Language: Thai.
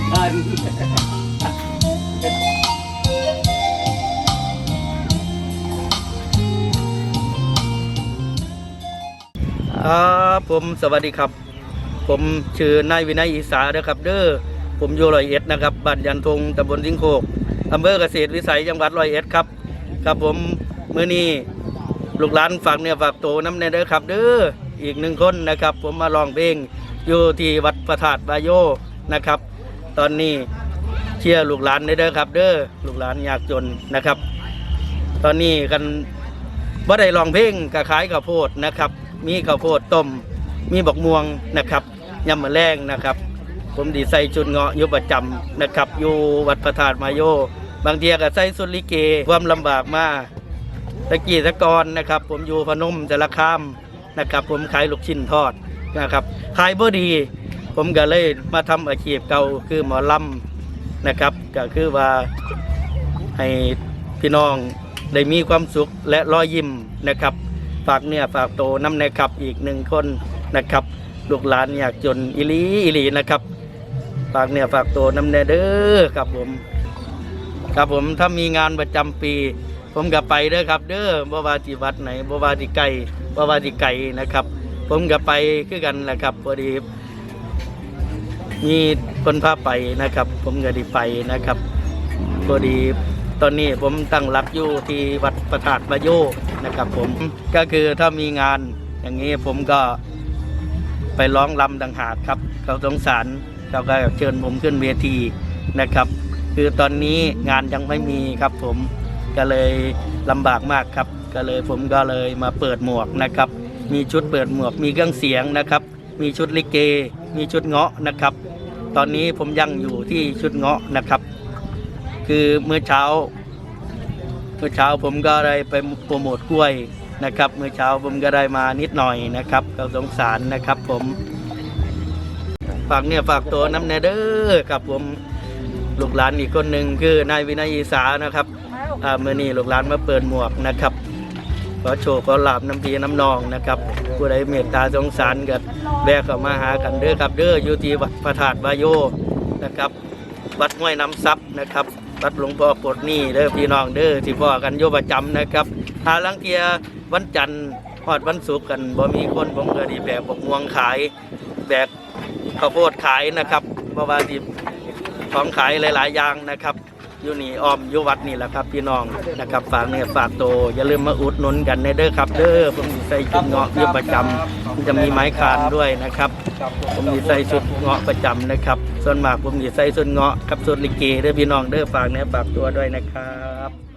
ไกันครับผมสวัสดีครับ ผมชื่อนายวินัยอิสาเด้อครับ เด้อผมอยู่ลอยเอ็ดนะครับบ้านยันทงตำบลสิงโคกอำเภอเกษตรวิสัยจังหวัดลอยเอ็ดครับ ครับผมเมื่อนี้ลูกหลานฝากเนี่ยฝากโตน้ำในเด้อครับ เด้ออีกหนึ่งคนนะครับ ผมมาลองเพลงอยู่ที่วัดประธาตุบายโยนะครับ ตอนนี้เชียร์ลูกหลานเด้อครับ เด้อลูกหลานยากจนนะครับ ตอนนี้กันบ่ได้ลองเพลงกะขายข้าวโพดนะครับ มีข้าวโพดต้ม มีบักม่วงนะครับยำมะแรงนะครับ ผมดีใส่ชุดเงาะอยู่ประจำนะครับ อยู่วัดพระธาตุมาโย บางเทียก็ใส่สุดลิเกความลำบากมากตะกี้ตะกอนนะครับ ผมอยู่พนมจระคามนะครับ ผมขายลูกชิ้นทอดนะครับ ขายบ่ดี ผมก็เลยมาทำอาชีพเก่าคือหมอลำนะครับ ก็คือว่าให้พี่น้องได้มีความสุขและรอยยิ้มนะครับ ฝากเนี่ยฝากโตน้ำนขับอีกหนึ่งคนนะครับลูกหลานอยากจนอิลีอิลีนะครับ ฝากเนี่ยฝากโตน้ำแนเด้อครับผม ครับผมถ้ามีงานประจำปี ผมก็ไปเด้อครับ เด้อบ่ว่าที่วัดไหนบ่ว่าที่ไกลบ่ว่าที่ไกลนะครับ ผมก็ไปคือกันแหละครับพอดี มีคนพาไปนะครับ ผมก็ได้ไปนะครับพอดีตอนนี้ผมตั้งหลักอยู่ที่วัดประธาตประโยนะครับ ผมก็คือถ้ามีงานอย่างนี้ผมก็ไปร้องลำดังหากครับ เขาสงสารเขาก็เชิญผมขึ้นเวทีนะครับ คือตอนนี้งานยังไม่มีครับผมก็เลยลำบากมากครับ ก็เลยผมก็เลยมาเปิดหมวกนะครับ มีชุดเปิดหมวกมีเครื่องเสียงนะครับ มีชุดลิเก มีชุดเงาะนะครับ ตอนนี้ผมยังอยู่ที่ชุดเงาะนะครับ คือเมื่อเช้าเมื่อเช้าผมก็ได้ไปโปรโมทกล้วยนะครับ เมื่อเช้าผมก็ได้มานิดหน่อยนะครับก็สงสารนะครับ ผมฝากเนี่ยฝากตัวน้ำเนเด้อครับผมลูกหลานอีกคนหนึ่งคือนายวินัยอีสานะครับเมื่อนี้ลูกหลานมาเปิดหมวกนะครับ ขอโชว์ขอลาบน้ำพีน้ำนองนะครับผู้ใดเมตตาสงสารก็แวะเข้ามาหากันเด้อครับเด้ออยู่ที่วัดพระธาตุบายโยนะครับ วัดห้วยน้ำซับนะครับวัดหลวงพ่อปดนี่เด้อพี่น้องเด้อที่พ่อกันโยประจำนะครับหาลังเทียวันจันทร์ฮอดวันศุกร์กันบ่มีคนผมก็ดีแบกบกม่วงขายแบกข้าวโพดขายนะครับเพราะว่าที่ของขายหลาย ๆ อย่างนะครับ อยู่นี่อ้อมอยู่วัดนี่แหละครับ พี่น้องนะครับฝากเนี่ยฝากโตอย่าลืมมาอุดหนุนกันในเด้อครับ เด้อผมมีใส่ชุดเงาะเยู่ประจำมันจะมีไม้คานด้วยนะครับผมมีใส่ชุดเงาะประจำนะครับ ส่วนมากผมมีใส่ชุดเงาะกับชุดลิเกเด้อพี่น้องเด้อฝากเนี่ยฝากตัวด้วยนะครับ